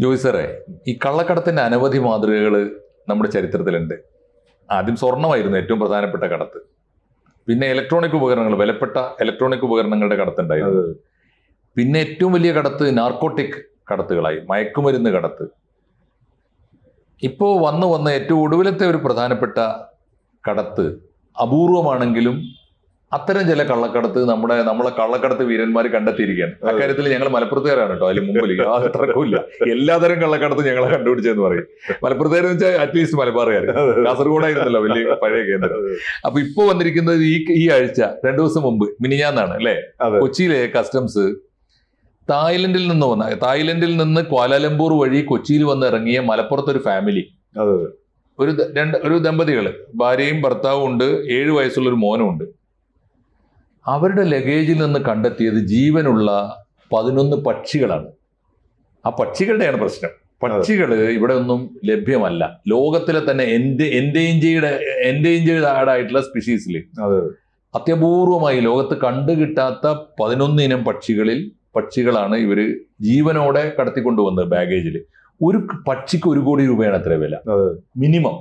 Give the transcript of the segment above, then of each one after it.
ജോയ് സാറേ ഈ കള്ളക്കടത്തിന്റെ അനവധി മാതൃകകൾ നമ്മുടെ ചരിത്രത്തിലുണ്ട്. ആദ്യം സ്വർണമായിരുന്നു ഏറ്റവും പ്രധാനപ്പെട്ട കടത്ത്. പിന്നെ ഇലക്ട്രോണിക് ഉപകരണങ്ങൾ വിലപ്പെട്ട ഇലക്ട്രോണിക് ഉപകരണങ്ങളുടെ കടത്തുണ്ടായിരുന്നു. പിന്നെ ഏറ്റവും വലിയ കടത്ത് നാർക്കോട്ടിക് കടത്തുകളായി മയക്കുമരുന്ന് കടത്ത്. ഇപ്പോൾ വന്നു വന്ന ഏറ്റവും ഒടുവിലത്തെ ഒരു പ്രധാനപ്പെട്ട കടത്ത് അപൂർവമാണെങ്കിലും അത്തരം ചില കള്ളക്കടത്ത് നമ്മുടെ നമ്മളെ കള്ളക്കടത്ത് വീരന്മാർ കണ്ടെത്തിയിരിക്കുകയാണ്. അക്കാര്യത്തിൽ ഞങ്ങൾ മലപ്പുറത്തുകാരാണ് കേട്ടോ. അതിൽ മുമ്പിൽ യാതൊരു തർക്കമില്ല എല്ലാതരം കള്ളക്കടത്ത് ഞങ്ങളെ കണ്ടുപിടിച്ചെന്ന് പറയും. മലപ്പുറത്തുകാരെന്ന് വെച്ചാൽ അറ്റ്ലീസ്റ്റ് മലബാറുകാർ കാസർഗോഡായിരുന്നല്ലോ വലിയ പഴയ കേന്ദ്രം. അപ്പൊ ഇപ്പൊ വന്നിരിക്കുന്നത് ഈ ഈ ആഴ്ച രണ്ടു ദിവസം മുമ്പ് മിനിഞ്ഞാന്നാണ് അല്ലെ? കൊച്ചിയിലെ കസ്റ്റംസ് തായ്ലൻഡിൽ നിന്ന് വന്ന തായ്ലൻഡിൽ നിന്ന് ക്വാലാലംപൂർ വഴി കൊച്ചിയിൽ വന്ന് ഇറങ്ങിയ മലപ്പുറത്ത് ഒരു ഫാമിലി ഒരു രണ്ട് ഒരു ദമ്പതികൾ. ഭാര്യയും ഭർത്താവും ഉണ്ട് ഏഴ് വയസ്സുള്ള ഒരു മോനും ഉണ്ട്. അവരുടെ ലഗേജിൽ നിന്ന് കണ്ടെത്തിയത് ജീവനുള്ള പതിനൊന്ന് പക്ഷികളാണ്. ആ പക്ഷികളുടെയാണ് പ്രശ്നം. പക്ഷികൾ ഇവിടെ ഒന്നും ലഭ്യമല്ല. ലോകത്തിലെ തന്നെ എന്റെ എൻഡേഞ്ചേർഡ് എൻഡേഞ്ചേർഡ് ആയിട്ടുള്ള സ്പീഷീസിൽ അതെ. അത്യപൂർവമായി ലോകത്ത് കണ്ടുകിട്ടാത്ത പതിനൊന്ന് ഇനം പക്ഷികളിൽ പക്ഷികളാണ് ഇവർ ജീവനോടെ കടത്തിക്കൊണ്ടുവന്നത് ബാഗേജിൽ ഒരു പക്ഷിക്ക് ഒരു കോടി രൂപയാണ് അത്ര വില. മിനിമം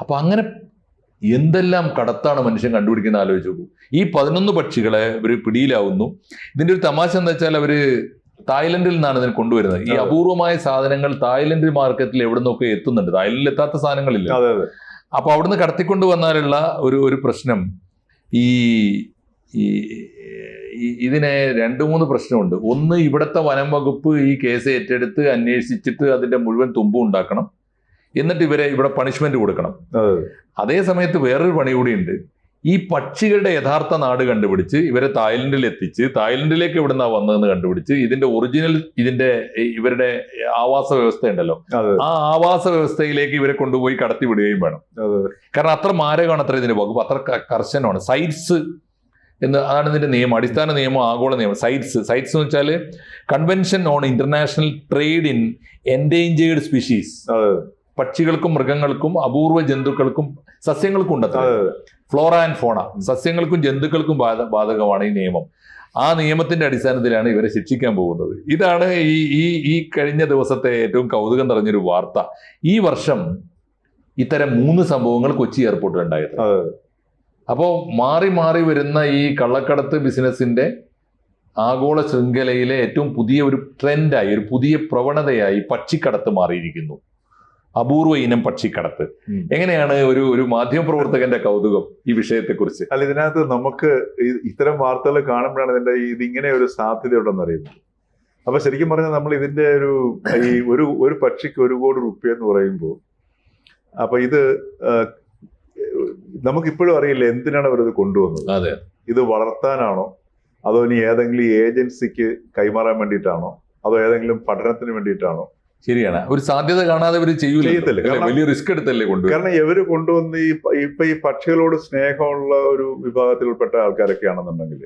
അപ്പൊ അങ്ങനെ എന്തെല്ലാം കടത്താണ് മനുഷ്യൻ കണ്ടുപിടിക്കുന്ന ആലോചിച്ച് നോക്കൂ. ഈ പതിനൊന്ന് പക്ഷികളെ ഇവർ പിടിയിലാവുന്നു. ഇതിന്റെ ഒരു തമാശ എന്താ വെച്ചാൽ അവർ തായ്ലൻഡിൽ നിന്നാണ് ഇതിനെ കൊണ്ടുവരുന്നത്. ഈ അപൂർവമായ സാധനങ്ങൾ തായ്ലൻഡ് മാർക്കറ്റിൽ എവിടെ നിന്നൊക്കെ എത്തുന്നുണ്ട്? തായ്ലൻഡിൽ എത്താത്ത സാധനങ്ങളില്ല. അതെ അതെ. അപ്പൊ അവിടുന്ന് കടത്തിക്കൊണ്ട് വന്നാലുള്ള ഒരു ഒരു പ്രശ്നം ഈ ഈ ഈ- ഇതിനെ രണ്ട് മൂന്ന് പ്രശ്നമുണ്ട്. ഒന്ന് ഇവിടുത്തെ വനം വകുപ്പ് ഈ കേസ് ഏറ്റെടുത്ത് അന്വേഷിച്ചിട്ട് അതിന്റെ മുഴുവൻ തുമ്പും ഉണ്ടാക്കണം. എന്നിട്ട് ഇവരെ ഇവിടെ പണിഷ്മെന്റ് കൊടുക്കണം. അതേ. സമയത്ത് വേറൊരു പണി കൂടിയുണ്ട്. ഈ പക്ഷികളുടെ യഥാർത്ഥ നാട് കണ്ടുപിടിച്ച് ഇവരെ തായ്ലൻഡിൽ എത്തിച്ച് തായ്ലൻഡിലേക്ക് എവിടുന്നാ വന്നതെന്ന് കണ്ടുപിടിച്ച് ഇതിന്റെ ഒറിജിനൽ ഇതിന്റെ ഇവരുടെ ആവാസ വ്യവസ്ഥ ഉണ്ടല്ലോ ആ ആവാസ വ്യവസ്ഥയിലേക്ക് ഇവരെ കൊണ്ടുപോയി കടത്തി വിടുകയും വേണം. കാരണം അത്ര മാരകമാണ് അത്ര ഇതിന്റെ വകുപ്പ്. അത്ര കർശനമാണ്. സൈറ്റ്സ് എന്ന് അതാണ് ഇതിന്റെ നിയമം. അടിസ്ഥാന നിയമം ആഗോള നിയമം. സൈറ്റ്സ് സൈറ്റ്സ് എന്ന് വെച്ചാൽ convention on international trade in endangered species. പക്ഷികൾക്കും മൃഗങ്ങൾക്കും അപൂർവ ജന്തുക്കൾക്കും സസ്യങ്ങൾക്കും ഉണ്ട് ഫ്ലോറ ആൻഡ് ഫോണ സസ്യങ്ങൾക്കും ജന്തുക്കൾക്കും ബാധ ബാധകമാണ് ഈ നിയമം. ആ നിയമത്തിന്റെ അടിസ്ഥാനത്തിലാണ് ഇവരെ ശിക്ഷിക്കാൻ പോകുന്നത്. ഇതാണ് ഈ ഈ ഈ കഴിഞ്ഞ ദിവസത്തെ ഏറ്റവും കൗതുകം നിറഞ്ഞൊരു വാർത്ത. ഈ വർഷം ഇത്തരം മൂന്ന് സംഭവങ്ങൾ കൊച്ചി എയർപോർട്ടിൽ ഉണ്ടായത്. അപ്പോൾ മാറി മാറി വരുന്ന ഈ കള്ളക്കടത്ത് ബിസിനസിന്റെ ആഗോള ശൃംഖലയിലെ ഏറ്റവും പുതിയ ഒരു ട്രെൻഡായി ഒരു പുതിയ പ്രവണതയായി പക്ഷിക്കടത്ത് മാറിയിരിക്കുന്നു. അപൂർവ ഇനം പക്ഷിക്കടത്ത്. എങ്ങനെയാണ് ഒരു ഒരു മാധ്യമപ്രവർത്തകന്റെ കൗതുകം ഈ വിഷയത്തെക്കുറിച്ച്? അല്ല ഇതിനകത്ത് നമുക്ക് ഇത്തരം വാർത്തകൾ കാണുമ്പോഴാണ് ഇതിന്റെ ഇതിങ്ങനെ ഒരു സാധ്യത ഉണ്ടെന്ന് അറിയുന്നത്. അപ്പൊ ശരിക്കും പറഞ്ഞാൽ നമ്മൾ ഇതിന്റെ ഒരു ഈ ഒരു ഒരു പക്ഷിക്ക് ഒരു കോടി റുപ്യ എന്ന് പറയുമ്പോൾ അപ്പൊ ഇത് നമുക്ക് നമുക്കിപ്പോഴും അറിയില്ല എന്തിനാണ് അവരത് കൊണ്ടുവന്നത്? അതെ. ഇത് വളർത്താനാണോ? അതോ ഇനി ഏതെങ്കിലും ഏജൻസിക്ക് കൈമാറാൻ വേണ്ടിയിട്ടാണോ? അതോ ഏതെങ്കിലും പഠനത്തിന് വേണ്ടിയിട്ടാണോ? ശരിയാണ്. ഒരു സാധ്യത കാണാതെ ഇവർ ചെയ്യൂല. വലിയ റിസ്ക് എടുത്തല്ലേ കൊണ്ടുവരും കാരണം ഇവർ കൊണ്ടുവന്ന് ഈ ഇപ്പൊ ഈ പക്ഷികളോട് സ്നേഹമുള്ള ഒരു വിഭാഗത്തിൽപ്പെട്ട ആൾക്കാരൊക്കെ ആണെന്നുണ്ടെങ്കിൽ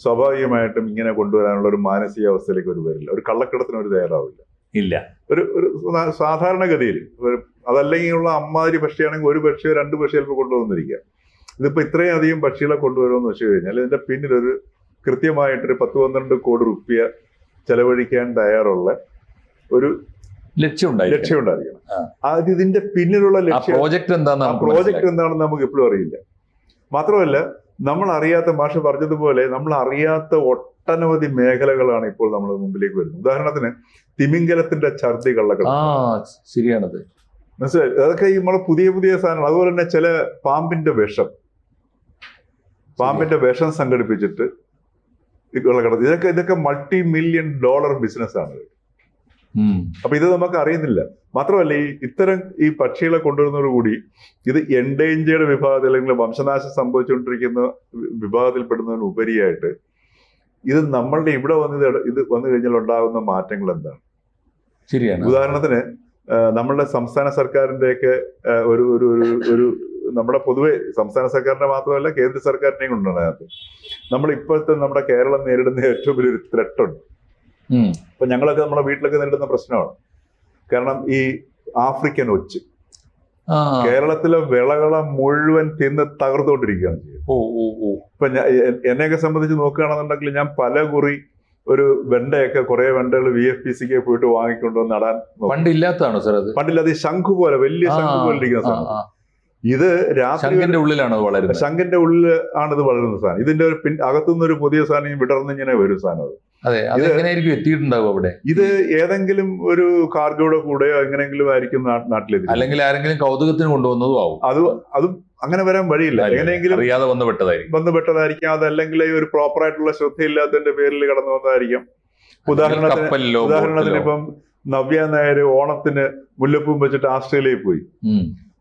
സ്വാഭാവികമായിട്ടും ഇങ്ങനെ കൊണ്ടുവരാനുള്ള ഒരു മാനസികാവസ്ഥയിലേക്ക് ഒരു വരില്ല. ഒരു കള്ളക്കടത്തിന് ഒരു തയ്യാറാവില്ല. ഇല്ല. ഒരു ഒരു സാധാരണഗതിയിൽ അതല്ലെങ്കിൽ ഉള്ള അമ്മാതിരി പക്ഷിയാണെങ്കിൽ ഒരു പക്ഷിയോ രണ്ട് പക്ഷിയോ ചിലപ്പോൾ കൊണ്ടുവന്നിരിക്കാം ഇതിപ്പോ ഇത്രയും അധികം പക്ഷികളെ കൊണ്ടുവരുമെന്ന് വെച്ച് കഴിഞ്ഞാൽ ഇതിന്റെ പിന്നിലൊരു കൃത്യമായിട്ടൊരു പത്ത് പന്ത്രണ്ട് കോടി റുപ്യ ചെലവഴിക്കാൻ തയ്യാറുള്ള ഒരു ലക്ഷ്യം ഉണ്ടായി ലക്ഷ്യം ഉണ്ടായിരിക്കണം ആ. അത് ഇതിന്റെ പിന്നിലുള്ള ലക്ഷ്യം പ്രോജക്ട് ആ എന്താണെന്ന് പ്രോജക്റ്റ് എന്താണെന്ന് നമുക്ക് എപ്പോഴും അറിയില്ല. മാത്രമല്ല നമ്മൾ അറിയാത്ത മാഷ പറഞ്ഞതുപോലെ നമ്മൾ അറിയാത്ത ഒട്ടനവധി മേഖലകളാണ് ഇപ്പോൾ നമ്മൾ മുമ്പിലേക്ക് വരുന്നത്. ഉദാഹരണത്തിന് തിമിംഗലത്തിന്റെ ഛർദി കള്ളക്കടത്ത് ശരിയാണത്. മനസ്സിലായി? അതൊക്കെ ഈ നമ്മളെ പുതിയ പുതിയ സാധനങ്ങൾ. അതുപോലെ തന്നെ ചില പാമ്പിന്റെ വിഷം. പാമ്പിന്റെ വിഷം സംഘടിപ്പിച്ചിട്ട് കള്ളക്കടത്ത് ഇതൊക്കെ ഇതൊക്കെ മൾട്ടി മില്യൺ ഡോളർ ബിസിനസ്. ഉം. അപ്പൊ ഇത് നമുക്ക് അറിയുന്നില്ല. മാത്രമല്ല ഈ ഇത്തരം ഈ പക്ഷികളെ കൊണ്ടുവരുന്നതോടുകൂടി ഇത് എൻഡേഞ്ചേർഡ് വിഭാഗത്തിൽ അല്ലെങ്കിൽ വംശനാശം സംഭവിച്ചുകൊണ്ടിരിക്കുന്ന വിഭാഗത്തിൽപ്പെടുന്നതിന് ഉപരിയായിട്ട് ഇത് നമ്മളുടെ ഇവിടെ വന്ന് ഇത് വന്നു കഴിഞ്ഞാൽ ഉണ്ടാകുന്ന മാറ്റങ്ങൾ എന്താണ്? ശരിയാണ്. ഉദാഹരണത്തിന് നമ്മളുടെ സംസ്ഥാന സർക്കാരിന്റെയൊക്കെ ഒരു ഒരു ഒരു ഒരു നമ്മുടെ പൊതുവെ സംസ്ഥാന സർക്കാരിന്റെ മാത്രമല്ല കേന്ദ്ര സർക്കാരിനെയും കൊണ്ടുണ്ട് അതിനകത്ത് നമ്മൾ ഇപ്പോഴത്തെ നമ്മുടെ കേരളം നേരിടുന്ന ഏറ്റവും വലിയൊരു ത്രെട്ട് ഉണ്ട്. ഉം. ഇപ്പൊ ഞങ്ങളൊക്കെ നമ്മളെ വീട്ടിലൊക്കെ നേരിടുന്ന പ്രശ്നമാണ്. കാരണം ഈ ആഫ്രിക്കൻ ഒച്ച്. കേരളത്തിലെ വിളകളെ മുഴുവൻ തിന്ന് തകർത്തുകൊണ്ടിരിക്കുകയാണ് ഇപ്പൊ എന്നെയൊക്കെ സംബന്ധിച്ച് നോക്കുകയാണെന്നുണ്ടെങ്കിൽ ഞാൻ പല കുറി ഒരു വെണ്ടയൊക്കെ കുറെ വെണ്ടകൾ വി എഫ് പി സിക്ക് പോയിട്ട് വാങ്ങിക്കൊണ്ടുവന്ന് നടാൻ പണ്ടില്ലാത്തതാണോ സാർ അത്? പണ്ടില്ല അത് ശംഖു പോലെ വലിയ ശംഖു പോലെ ഇരിക്കുന്ന സാധനം. ഇത് രാത്രി ഉള്ളിലാണ് വളരുന്നത്. ശങ്കന്റെ ഉള്ളിൽ ആണ് ഇത് വളരുന്ന സാധനം. ഇതിന്റെ ഒരു പിൻ അകത്തുനിന്ന് ഒരു പുതിയ സാധനം വിടർന്ന് ഇങ്ങനെ വരും സാധനം അത്. അതെ അത് എങ്ങനെയായിരിക്കും എത്തിയിട്ടുണ്ടാവും അവിടെ? ഇത് ഏതെങ്കിലും ഒരു കാർഗോയുടെ കൂടെയോ എങ്ങനെയെങ്കിലും ആയിരിക്കും നാട്ടിലെത്തി അല്ലെങ്കിൽ ആരെങ്കിലും കൗതുകത്തിന് കൊണ്ടുവന്നതും ആവും. അത് അത് അങ്ങനെ വരാൻ വഴിയില്ല. എങ്ങനെയെങ്കിലും അറിയാതെ വന്ന് പെട്ടതായിരിക്കും ബന്ധപ്പെട്ടതായിരിക്കാം അതല്ലെങ്കിൽ ഒരു പ്രോപ്പർ ആയിട്ടുള്ള ശ്രദ്ധയില്ലാത്തതിന്റെ പേരിൽ കടന്നു വന്നതായിരിക്കും. ഉദാഹരണത്തിന് ഉദാഹരണത്തിന്. ഇപ്പം നവ്യ നായർ ഓണത്തിന് മുല്ലപ്പൂം വെച്ചിട്ട് ആസ്ട്രേലിയയിൽ പോയി.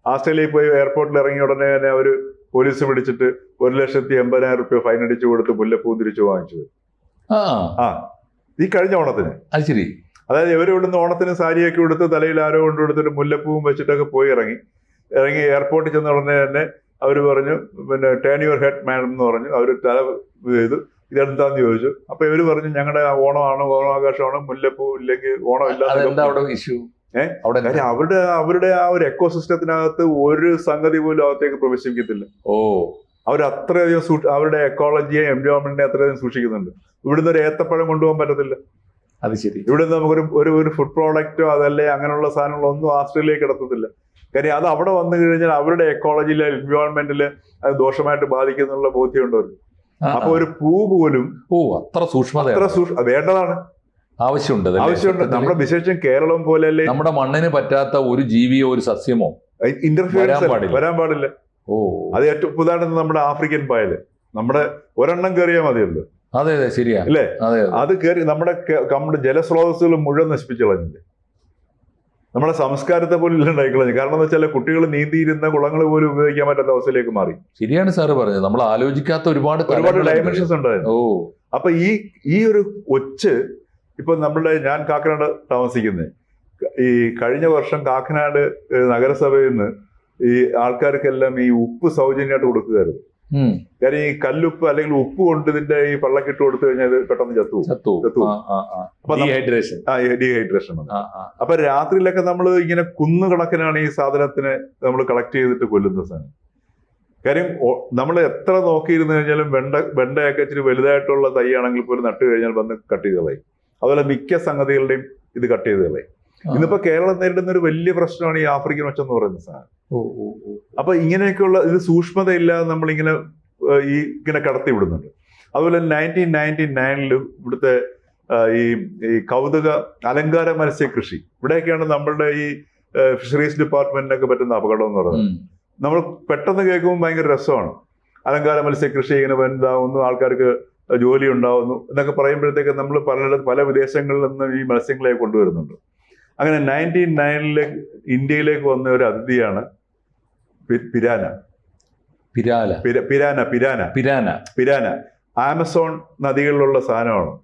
ആസ്ട്രേലിയയിൽ പോയി എയർപോർട്ടിൽ ഇറങ്ങിയ ഉടനെ തന്നെ അവർ പോലീസ് പിടിച്ചിട്ട് ഒരു ലക്ഷത്തി എൺപതിനായിരം റുപ്യ ഫൈൻ അടിച്ചു കൊടുത്ത് മുല്ലപ്പൂ തിരിച്ചു വാങ്ങിച്ചത് ആ. ഈ കഴിഞ്ഞ ഓണത്തിന്. അത് ശരി. അതായത് ഇവർ ഇവിടുന്ന് ഓണത്തിന് സാരിയൊക്കെ എടുത്ത് തലയിൽ ആരോ കൊണ്ടുകൊടുത്തിട്ട് മുല്ലപ്പൂവും വെച്ചിട്ടൊക്കെ പോയി ഇറങ്ങി. ഇറങ്ങി എയർപോർട്ടിൽ ചെന്ന ഉടനെ തന്നെ അവർ പറഞ്ഞു പിന്നെ ടേൺ യുവർ ഹെഡ് മാഡം എന്ന് പറഞ്ഞു. അവർ തല ചെയ്തു ഇതെന്താന്ന് ചോദിച്ചു. അപ്പൊ ഇവർ പറഞ്ഞു ഞങ്ങളുടെ ഓണമാണ് ഓണാഘോഷമാണ് മുല്ലപ്പൂ ഇല്ലെങ്കിൽ ഓണം ഇല്ലാതെ ഇഷ്യൂ ഏ? അവിടെ കാര്യം അവരുടെ അവരുടെ ആ ഒരു എക്കോ സിസ്റ്റത്തിനകത്ത് ഒരു സംഗതി പോലും അകത്തേക്ക് പ്രവേശിക്കത്തില്ല ഓ. അവർ അത്രയധികം സൂ- അവരുടെ എക്കോളജിയെ എൻവയോൺമെന്റിനെ അത്രയധികം സൂക്ഷിക്കുന്നുണ്ട്. ഇവിടുന്ന് ഒരു ഏത്തപ്പഴം കൊണ്ടുപോകാൻ പറ്റത്തില്ല. അത് ശരി. ഇവിടുന്ന് നമുക്കൊരു ഒരു ഒരു ഫുഡ് പ്രോഡക്റ്റോ അതല്ലേ അങ്ങനെയുള്ള സാധനങ്ങളോ ഒന്നും ആസ്ട്രേലിയയിലേക്ക് കിടത്തത്തില്ല കാര്യം അത് അവിടെ വന്നു കഴിഞ്ഞാൽ അവരുടെ എക്കോളജിയിലെ എൻവയോൺമെന്റിൽ അത് ദോഷമായിട്ട് ബാധിക്കുന്നുള്ള ബോധ്യമുണ്ട് അവർക്ക് ആ, അപ്പൊ ഒരു പൂ പോലും ഓ അത്ര സൂക്ഷ്മത അത്ര സൂക്ഷ വേണ്ടതാണ്. ആവശ്യമുണ്ട് ആവശ്യമുണ്ട്. നമ്മുടെ വിശേഷം കേരളം പോലെയല്ലേ? നമ്മുടെ മണ്ണിന് പറ്റാത്ത ഒരു ജീവിയോ ഒരു സസ്യമോ ഇന്റർഫിയറൻസ് വരാൻ പാടില്ല. ഓ. അത് ഏറ്റവും ഉദാഹരണം നമ്മുടെ ആഫ്രിക്കൻ പായൽ നമ്മുടെ ഒരെണ്ണം കയറിയാൽ മതിയല്ലോ. അതെ അതെ ശരിയാ. അല്ലേ? അതെ കയറി നമ്മുടെ നമ്മുടെ ജലസ്രോതസ്സുകൾ മുഴുവൻ നശിപ്പിച്ചു കളഞ്ഞില്ലേ? നമ്മുടെ സംസ്കാരത്തെ പോലും ഇല്ലാണ്ടായി കളഞ്ഞു. കാരണം എന്ന് വെച്ചാൽ കുട്ടികൾ നീന്തിയിരുന്ന കുളങ്ങൾ പോലും ഉപയോഗിക്കാൻ പറ്റാത്ത അവസ്ഥയിലേക്ക് മാറി. ശരിയാണ് സാറ് പറഞ്ഞത്. നമ്മൾ ആലോചിക്കാത്ത ഒരുപാട് ഒരുപാട്. ഡയമെൻഷൻസ് ഉണ്ടായിരുന്നു. ഓ. അപ്പൊ ഈ ഈ ഒരു ഒച്ച് ഇപ്പൊ നമ്മളുടെ ഞാൻ കാക്കനാട് താമസിക്കുന്നത് ഈ കഴിഞ്ഞ വർഷം കാക്കനാട് നഗരസഭയിൽ നിന്ന് ഈ ആൾക്കാർക്കെല്ലാം ഈ ഉപ്പ് സൗജന്യമായിട്ട് കൊടുക്കുകയായിരുന്നു. കാര്യം ഈ കല്ലുപ്പ് അല്ലെങ്കിൽ ഉപ്പ് കൊണ്ട് ഇതിന്റെ ഈ പള്ളക്കിട്ട് കൊടുത്തു കഴിഞ്ഞാൽ പെട്ടെന്ന് ചത്തു അപ്പൊ ഡീഹൈഡ്രേഷൻ ആ ഡീഹൈഡ്രേഷൻ അപ്പൊ രാത്രിയിലൊക്കെ നമ്മൾ ഇങ്ങനെ കുന്നു കണക്കിനാണ് ഈ സാധനത്തിനെ നമ്മൾ കളക്ട് ചെയ്തിട്ട് കൊല്ലുന്ന സാധനം. കാര്യം നമ്മൾ എത്ര നോക്കിയിരുന്നു കഴിഞ്ഞാലും വെണ്ട വെണ്ടയൊക്കെ ഇച്ചിരി വലുതായിട്ടുള്ള തൈയാണെങ്കിൽ പോലും നട്ടു കഴിഞ്ഞാൽ വന്ന് കട്ട് ചെയ്ത് കളയും. അതുപോലെ മിക്ക സംഗതികളുടെയും ഇത് കട്ട് ചെയ്ത് കളയും. ഇന്നിപ്പോ കേരളം നേരിടുന്ന ഒരു വലിയ പ്രശ്നമാണ് ഈ ആഫ്രിക്കൻ ഒച്ച എന്ന് പറയുന്ന സാധനം. അപ്പൊ ഇങ്ങനെയൊക്കെയുള്ള ഇത് സൂക്ഷ്മതയില്ലാതെ നമ്മളിങ്ങനെ ഈ ഇങ്ങനെ കടത്തി വിടുന്നുണ്ട്. അതുപോലെ നയന്റീൻ നയന്റി നയനിൽ ഇവിടുത്തെ ഈ ഈ കൗതുക അലങ്കാര മത്സ്യ കൃഷി. ഇവിടെയൊക്കെയാണ് നമ്മളുടെ ഈ ഫിഷറീസ് ഡിപ്പാർട്ട്മെന്റിനൊക്കെ പറ്റുന്ന അപകടം എന്ന് പറയുന്നത്. നമ്മൾ പെട്ടെന്ന് കേൾക്കുമ്പോൾ ഭയങ്കര രസമാണ്. അലങ്കാര മത്സ്യ കൃഷി ഇങ്ങനെ വലുതാവുന്നു ആൾക്കാർക്ക് ജോലി ഉണ്ടാവുന്നു എന്നൊക്കെ പറയുമ്പോഴത്തേക്ക് നമ്മൾ പലയിടത്ത് പല വിദേശങ്ങളിൽ നിന്നും ഈ മത്സ്യങ്ങളെ കൊണ്ടുവരുന്നുണ്ട്. അങ്ങനെ നയന്റീൻ നയനിലെ ഇന്ത്യയിലേക്ക് വന്ന ഒരു അതിഥിയാണ് piranha. Piranha piranha piranha. Piranha. Piranha. Amazon നദികളിലുള്ള സാധനമാണ്.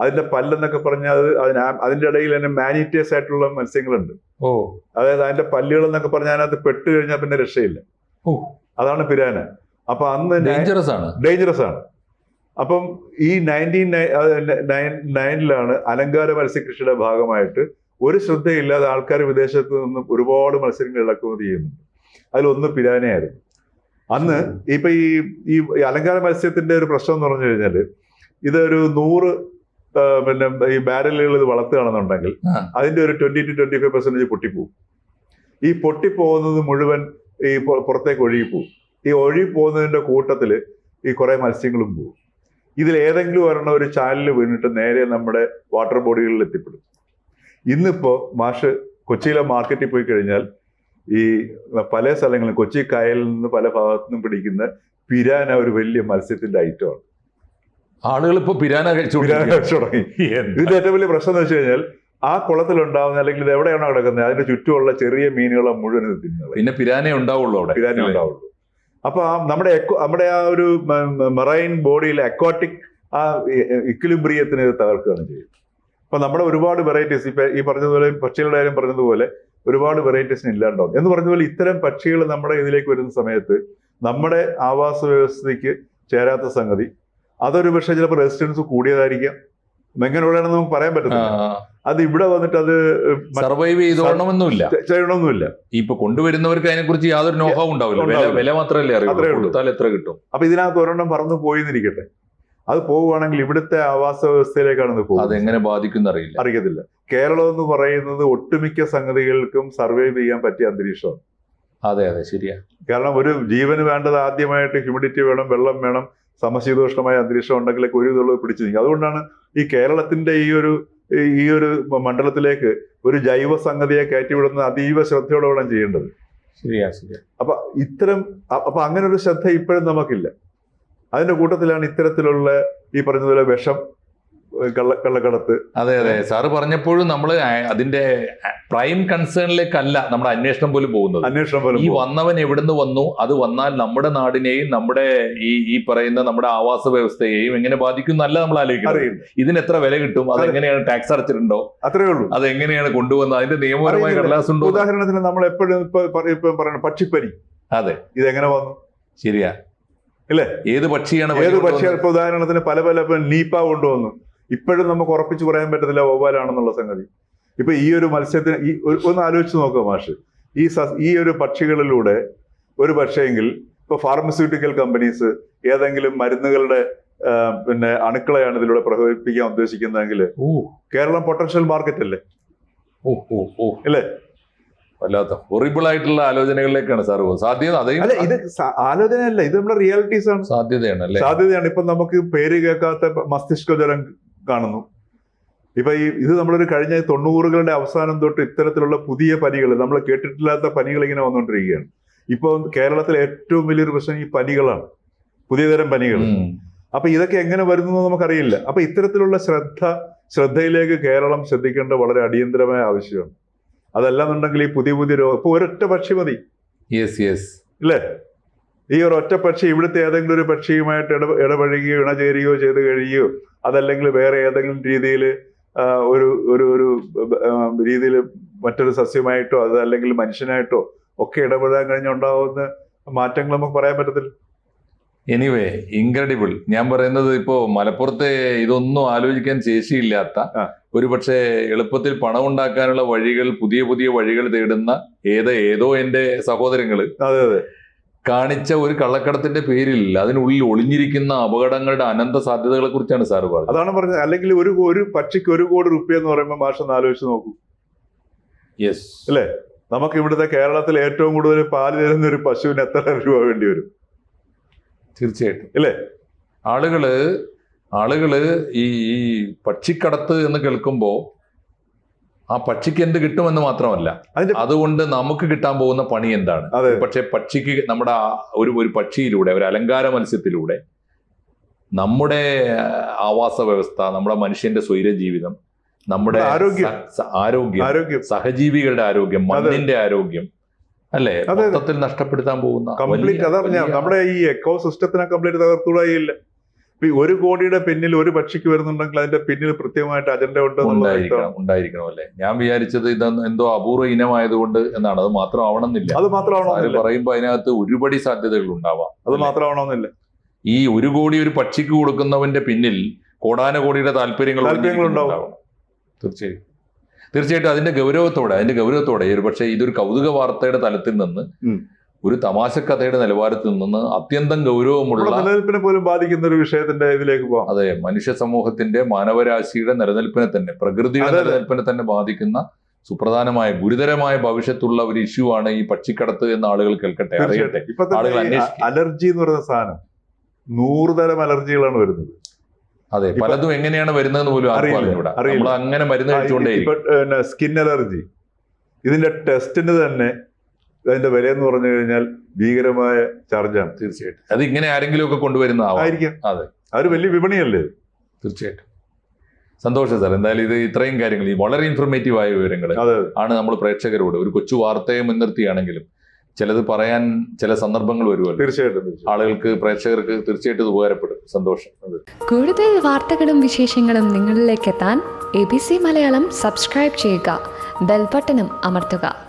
അതിന്റെ പല്ലെന്നൊക്കെ പറഞ്ഞാൽ അത് അതിന് അതിന്റെ ഇടയിൽ തന്നെ മാനിറ്റേഴ്സ് ആയിട്ടുള്ള മത്സ്യങ്ങളുണ്ട്. ഓ. അതായത് അതിന്റെ പല്ലുകൾ എന്നൊക്കെ പറഞ്ഞാൽ അതിനകത്ത് പെട്ട് കഴിഞ്ഞാൽ പിന്നെ രക്ഷയില്ല. ഓ. അതാണ് പിരാന. അപ്പൊ അന്ന് ഡേഞ്ചറസ് ആണ്. ഡേഞ്ചറസ് ആണ്. അപ്പം ഈ നയന്റീൻ നയൻ നയനിലാണ് അലങ്കാര മത്സ്യകൃഷിയുടെ ഭാഗമായിട്ട് ഒരു ശ്രദ്ധയില്ലാതെ ആൾക്കാർ വിദേശത്ത് നിന്നും ഒരുപാട് മത്സ്യങ്ങൾ ഇറക്കുമതി ചെയ്യുന്നുണ്ട്. അതിലൊന്ന് പിരാനയായിരുന്നു അന്ന് ഇപ്പൊ ഈ ഈ അലങ്കാര മത്സ്യത്തിന്റെ ഒരു പ്രശ്നം എന്ന് പറഞ്ഞു കഴിഞ്ഞാൽ ഇതൊരു നൂറ് പിന്നെ ഈ ബാരലുകൾ ഇത് വളർത്തുകയാണെന്നുണ്ടെങ്കിൽ. അതിന്റെ ഒരു twenty to twenty five percentage പൊട്ടിപ്പോവും. ഈ പൊട്ടിപ്പോകുന്നത് മുഴുവൻ ഈ പുറ- പുറത്തേക്ക് ഒഴുകിപ്പോവും. ഈ ഒഴുകി പോകുന്നതിന്റെ കൂട്ടത്തിൽ ഈ കുറെ മത്സ്യങ്ങളും പോകും ഇതിൽ ഏതെങ്കിലും ഒരെണ്ണം ഒരു ചാനലിൽ വീണിട്ട് നേരെ നമ്മുടെ വാട്ടർ ബോഡികളിൽ എത്തിപ്പെടും. ഇന്നിപ്പോ മാഷ് കൊച്ചിയിലെ മാർക്കറ്റിൽ പോയി കഴിഞ്ഞാൽ ഈ പല സ്ഥലങ്ങളിലും കൊച്ചി കായലിൽ നിന്ന് പല ഭാഗത്തു നിന്നും പിടിക്കുന്ന പിരാന ഒരു വലിയ മത്സ്യത്തിന്റെ ഐറ്റമാണ് ആളുകൾ ഇപ്പൊ പിരാന പിരാന കഴിച്ചു തുടങ്ങി. ഇതിന്റെ ഏറ്റവും വലിയ പ്രശ്നം എന്ന് വെച്ച് കഴിഞ്ഞാൽ ആ കുളത്തിലുണ്ടാവുന്ന അല്ലെങ്കിൽ ഇത് എവിടെയാണോ കിടക്കുന്നത് അതിന്റെ ചുറ്റുമുള്ള ചെറിയ മീനുകളെ മുഴുവൻ തിന്നുന്നത്. പിന്നെ പിരാനേ ഉണ്ടാവുള്ളൂ അവിടെ. പിരാനേ ഉണ്ടാവുള്ളൂ. അപ്പൊ ആ നമ്മുടെ നമ്മുടെ ആ ഒരു മെറൈൻ ബോഡിയിലെ അക്വാട്ടിക് ആ ഇക്വിലിബ്രിയത്തിന് തകർക്കുകയാണ് ചെയ്യുന്നത്. അപ്പൊ നമ്മുടെ ഒരുപാട് വെറൈറ്റീസ് ഇപ്പൊ ഈ പറഞ്ഞതുപോലെ പക്ഷികളുടെ കാര്യം പറഞ്ഞതുപോലെ ഒരുപാട് വെറൈറ്റീസിന് ഇല്ലാണ്ടാവും എന്ന് പറഞ്ഞതുപോലെ ഇത്തരം പക്ഷികൾ നമ്മുടെ ഇതിലേക്ക് വരുന്ന സമയത്ത് നമ്മുടെ ആവാസ വ്യവസ്ഥയ്ക്ക് ചേരാത്ത സംഗതി. അതൊരു പക്ഷേ ചിലപ്പോൾ റെസിസ്റ്റൻസ് കൂടിയതായിരിക്കാം. എങ്ങനെയുള്ളതാണെന്ന് നമുക്ക് പറയാൻ പറ്റത്തില്ല. അത് ഇവിടെ വന്നിട്ട് അത് സർവൈവ് ചെയ്തോളണമെന്നില്ല ചെയ്യണമെന്നില്ല. ഇപ്പൊ കൊണ്ടുവരുന്നവർക്ക് അതിനെ കുറിച്ച് യാതൊരു നോഹവും ഉണ്ടാവില്ല. വില മാത്രമല്ലേ ഉള്ളൂ. എത്ര കിട്ടും? അപ്പൊ ഇതിനകത്ത് ഒരെണ്ണം പറന്ന് പോയിന്നിരിക്കട്ടെ. അത് പോവുകയാണെങ്കിൽ ഇവിടുത്തെ ആവാസ വ്യവസ്ഥയിലേക്കാണ് ഇത് പോകുന്നത്. അതെങ്ങനെ ബാധിക്കുന്ന അറിയില്ല. അറിയത്തില്ല. കേരളം എന്ന് പറയുന്നത് ഒട്ടുമിക്ക സംഗതികൾക്കും സർവൈവ് ചെയ്യാൻ പറ്റിയ അന്തരീക്ഷമാണ്. അതെ അതെ. ശരിയാ. കാരണം ഒരു ജീവന് വേണ്ടത് ആദ്യമായിട്ട് ഹ്യൂമിഡിറ്റി വേണം വെള്ളം വേണം സമശീതോഷ്ണമായ അന്തരീക്ഷം ഉണ്ടെങ്കിലേ ഒരു ഇതുള്ളത് പിടിച്ചു നിൽക്കും അതുകൊണ്ടാണ് ഈ കേരളത്തിന്റെ ഈ ഒരു ഈ ഒരു മണ്ഡലത്തിലേക്ക് ഒരു ജൈവ സംഗതിയെ കയറ്റിവിടുന്നത് അതീവ ശ്രദ്ധയോടെ വേണം ചെയ്യേണ്ടത്. ശരിയാ ശരിയാ. അപ്പൊ ഇത്തരം അപ്പൊ അങ്ങനെ ഒരു ശ്രദ്ധ ഇപ്പോഴും നമുക്കില്ല. അതിന്റെ കൂട്ടത്തിലാണ് ഇത്തരത്തിലുള്ള ഈ പറഞ്ഞതുപോലെ വിഷം കള്ള കള്ളക്കടത്ത്. അതെ അതെ. സാറ് പറഞ്ഞപ്പോഴും നമ്മൾ അതിന്റെ പ്രൈം കൺസേണിലേക്കല്ല നമ്മുടെ അന്വേഷണം പോലും പോകുന്നത്. അന്വേഷണം പോലും ഈ വന്നവൻ എവിടുന്ന് വന്നു? അത് വന്നാൽ നമ്മുടെ നാടിനെയും നമ്മുടെ ഈ ഈ പറയുന്ന നമ്മുടെ ആവാസ വ്യവസ്ഥയെയും എങ്ങനെ ബാധിക്കും എന്നല്ല നമ്മൾ ആലോചിക്കുന്നത്. അറിയില്ല ഇതിന് എത്ര വില കിട്ടും? അതെങ്ങനെയാണ് ടാക്സ് അടച്ചിട്ടുണ്ടോ? അത്രേ ഉള്ളൂ. അത് എങ്ങനെയാണ് കൊണ്ടുവന്നത്? അതിന്റെ നിയമപരമായ കടലാസുണ്ടോ കടലാസ് ഉണ്ടോ ഉദാഹരണത്തിന് നമ്മൾ എപ്പോഴും ഇപ്പൊ പറ- ഇപ്പൊ പറയുന്നത് പക്ഷിപ്പനി. അതെ. ഇതെങ്ങനെ വന്നു? ശരിയാ. ഇല്ലേ? ഏത് പക്ഷിയാണ് ഏത് പക്ഷിയാണ്? ഇപ്പൊ ഉദാഹരണത്തിന് പല പല നീപ്പ കൊണ്ടുവന്നു. ഇപ്പോഴും നമുക്ക് ഉറപ്പിച്ചു പറയാൻ പറ്റത്തില്ല വവ്വാലാണെന്നുള്ള സംഗതി. ഇപ്പൊ ഈ ഒരു മത്സ്യത്തിന് ഈ ഒന്ന് ആലോചിച്ച് നോക്കുക മാഷ്. ഈ സസ് ഈ ഒരു പക്ഷികളിലൂടെ ഒരു പക്ഷേങ്കിൽ ഇപ്പൊ ഫാർമസ്യൂട്ടിക്കൽ കമ്പനീസ് ഏതെങ്കിലും മരുന്നുകളുടെ പിന്നെ അണുക്കളെയാണ് ഇതിലൂടെ പ്രകടിപ്പിക്കാൻ ഉദ്ദേശിക്കുന്നതെങ്കിൽ ഓ. കേരളം പൊട്ടൻഷ്യൽ മാർക്കറ്റ് അല്ലേ? ഓ ഓ ഓ. അല്ലേ? വല്ലാത്ത ഹൊറിബിൾ ആയിട്ടുള്ള ആലോചനകളിലേക്കാണ് സാർ സാധ്യത അതേ അല്ല ഇത് ആലോചന ആലോചനയല്ല ഇത് നമ്മുടെ റിയാലിറ്റീസ് ആണ്. സാധ്യതയാണ് സാധ്യതയാണ്. ഇപ്പൊ നമുക്ക് പേര് കേൾക്കാത്ത മസ്തിഷ്ക ജ്വരം കാണുന്നു. ഇപ്പൊ ഈ ഇത് നമ്മളൊരു കഴിഞ്ഞ തൊണ്ണൂറുകളുടെ അവസാനം തൊട്ട് ഇത്തരത്തിലുള്ള പുതിയ പനികൾ നമ്മൾ കേട്ടിട്ടില്ലാത്ത പനികൾ ഇങ്ങനെ വന്നുകൊണ്ടിരിക്കുകയാണ് ഇപ്പൊ കേരളത്തിൽ ഏറ്റവും വലിയൊരു പ്രശ്നം ഈ പനികളാണ്. പുതിയ തരം പനികൾ അപ്പൊ ഇതൊക്കെ എങ്ങനെ വരുന്നു നമുക്കറിയില്ല. അപ്പൊ ഇത്തരത്തിലുള്ള ശ്രദ്ധ ശ്രദ്ധയിലേക്ക് കേരളം ശ്രദ്ധിക്കേണ്ട വളരെ അടിയന്തരമായ ആവശ്യമാണ്. അതല്ലാന്നുണ്ടെങ്കിൽ ഈ പുതിയ പുതിയ രോഗം ഇപ്പൊ ഒരൊറ്റ പക്ഷി മതി. യെസ് യെസ് ഇല്ലേ? ഈ ഒരു ഒറ്റ പക്ഷി ഇവിടുത്തെ ഏതെങ്കിലും ഒരു പക്ഷിയുമായിട്ട് ഇട ഇടപഴകുകയോ ഇണചേരുകയോ ചെയ്ത് കഴിയുകയോ അതല്ലെങ്കിൽ വേറെ ഏതെങ്കിലും രീതിയിൽ ഒരു ഒരു ഒരു രീതിയിൽ മറ്റൊരു സസ്യമായിട്ടോ അത് അല്ലെങ്കിൽ മനുഷ്യനായിട്ടോ ഒക്കെ ഇടപെടാൻ കഴിഞ്ഞുണ്ടാവുന്ന മാറ്റങ്ങൾ നമുക്ക് പറയാൻ പറ്റത്തില്ല. എനിവേ ഇൻക്രെഡിബിൾ ഞാൻ പറയുന്നത് ഇപ്പോ മലപ്പുറത്തെ ഇതൊന്നും ആലോചിക്കാൻ ശേഷിയില്ലാത്ത. ഒരു പക്ഷേ എളുപ്പത്തിൽ പണം ഉണ്ടാക്കാനുള്ള വഴികൾ പുതിയ പുതിയ വഴികൾ തേടുന്ന ഏത് ഏതോ എന്റെ സഹോദരങ്ങൾ അതെ അതെ. കാണിച്ച ഒരു കള്ളക്കടത്തിന്റെ പേരിൽ അതിനുള്ളിൽ ഒളിഞ്ഞിരിക്കുന്ന അപകടങ്ങളുടെ അനന്ത സാധ്യതകളെ കുറിച്ചാണ് സാറ് പറഞ്ഞത്. അതാണ് പറഞ്ഞത്. അല്ലെങ്കിൽ ഒരു ഒരു പക്ഷിക്ക് ഒരു കോടി റുപ്യ എന്ന് പറയുമ്പോൾ മാഷ് ആലോചിച്ച് നോക്കൂ. യെസ് അല്ലേ? നമുക്ക് ഇവിടുത്തെ കേരളത്തിൽ ഏറ്റവും കൂടുതൽ പാൽ തരുന്ന ഒരു പശുവിന് എത്ര രൂപ വേണ്ടി വരും? തീർച്ചയായിട്ടും. അല്ലേ? ആളുകൾ ആളുകൾ ഈ ഈ പക്ഷിക്കടത്ത് എന്ന് കേൾക്കുമ്പോ ആ പക്ഷിക്ക് എന്ത് കിട്ടുമെന്ന് മാത്രമല്ല അതുകൊണ്ട് നമുക്ക് കിട്ടാൻ പോകുന്ന പണി എന്താണ്? പക്ഷെ പക്ഷിക്ക് നമ്മുടെ ഒരു ഒരു പക്ഷിയിലൂടെ ഒരു അലങ്കാര മത്സ്യത്തിലൂടെ നമ്മുടെ ആവാസ വ്യവസ്ഥ നമ്മുടെ മനുഷ്യന്റെ സ്വൈര ജീവിതം നമ്മുടെ ആരോഗ്യം. ആരോഗ്യം സഹജീവികളുടെ ആരോഗ്യം മണ്ണിന്റെ ആരോഗ്യം അല്ലേ. മൊത്തത്തിൽ നഷ്ടപ്പെടുത്താൻ പോകുന്ന കംപ്ലീറ്റ് അതാ നമ്മുടെ ഈ എക്കോ സിസ്റ്റത്തിനെ കംപ്ലീറ്റ് തകർത്തുകൂടായില്ല ഒരു കോടിയുടെ പിന്നിൽ ഒരു പക്ഷിക്ക് വരുന്നുണ്ടെങ്കിൽ അതിന്റെ പിന്നിൽ കൃത്യമായിട്ട് അജണ്ട ഉണ്ട് ഉണ്ടായിരിക്കണം അല്ലേ? ഞാൻ വിചാരിച്ചത് ഇത് എന്തോ അപൂർവ ഇനമായതുകൊണ്ട് എന്നാണ്. അത് മാത്രം ആവണമെന്നില്ല അത് മാത്രം പറയുമ്പോ അതിനകത്ത് ഒരുപടി സാധ്യതകൾ ഉണ്ടാവാം. അത് മാത്രമാവണമെന്നില്ല. ഈ ഒരു കോടി ഒരു പക്ഷിക്ക് കൊടുക്കുന്നവന്റെ പിന്നിൽ കോടാനകോടിയുടെ താല്പര്യങ്ങൾ താല്പര്യങ്ങൾ ഉണ്ടാവും. തീർച്ചയായും. തീർച്ചയായിട്ടും അതിന്റെ ഗൗരവത്തോടെ അതിന്റെ ഗൗരവത്തോടെ ഒരു പക്ഷേ ഇതൊരു കൗതുക വാർത്തയുടെ തലത്തിൽ നിന്ന്. ഒരു തമാശ കഥയുടെ നിലവാരത്തിൽ നിന്ന് അത്യന്തം ഗൗരവമുള്ള നിലനിൽപ്പിനെ പോലും ബാധിക്കുന്ന ഒരു വിഷയത്തിന്റെ ഇതിലേക്ക് പോകാം അതെ മനുഷ്യ സമൂഹത്തിന്റെ മാനവരാശിയുടെ നിലനിൽപ്പിനെ തന്നെ പ്രകൃതിയുടെ. നിലനിൽപ്പിനെ തന്നെ ബാധിക്കുന്ന സുപ്രധാനമായ ഗുരുതരമായ ഭവിഷ്യത്തുള്ള ഒരു ഇഷ്യൂ ആണ് ഈ പക്ഷിക്കടത്ത് എന്ന് ആളുകൾ കേൾക്കട്ടെ അറിയട്ടെ. ആളുകൾ. അലർജി എന്ന് പറയുന്ന സാധനം നൂറുതരം അലർജികളാണ് വരുന്നത്. അതെ പലതും എങ്ങനെയാണ് വരുന്നതെന്ന് പോലും അറിയില്ല, നമ്മൾ അങ്ങനെ മരുന്ന് കഴിച്ചുകൊണ്ടേ സ്കിൻ അലർജി. ഇതിന്റെ ടെസ്റ്റിന് തന്നെ അതിന്റെ വില എന്ന് പറഞ്ഞു കഴിഞ്ഞാൽ ഭീകരമായ ചാർജാണ്. തീർച്ചയായിട്ടും. അത് ഇങ്ങനെ ആരെങ്കിലും ഒക്കെ കൊണ്ടുവരുന്നതാവാം. ആയിരിക്കാം. അതെ. അതൊരു വലിയ വിപണിയല്ലേ? തീർച്ചയായിട്ടും. സന്തോഷം സാർ. എന്തായാലും ഇത് ഇത്രയും കാര്യങ്ങൾ ഈ വളരെ ഇൻഫർമേറ്റീവ് ആയ വിവരങ്ങൾ ആണ് നമ്മൾ പ്രേക്ഷകരോട് ഒരു കൊച്ചു വാർത്തയെ മുൻനിർത്തിയാണെങ്കിലും ചിലത് പറയാൻ ചില സന്ദർഭങ്ങൾ വരുമല്ലോ. തീർച്ചയായിട്ടും തീർച്ചയായിട്ടും. ആളുകൾക്ക് പ്രേക്ഷകർക്ക് തീർച്ചയായിട്ടും ഉപകാരപ്പെടും. സന്തോഷം. കൂടുതൽ വാർത്തകളും വിശേഷങ്ങളും നിങ്ങളിലേക്ക് എത്താൻ A B C Malayalam subscribe ചെയ്യുക. ബെൽബട്ടനും അമർത്തുക.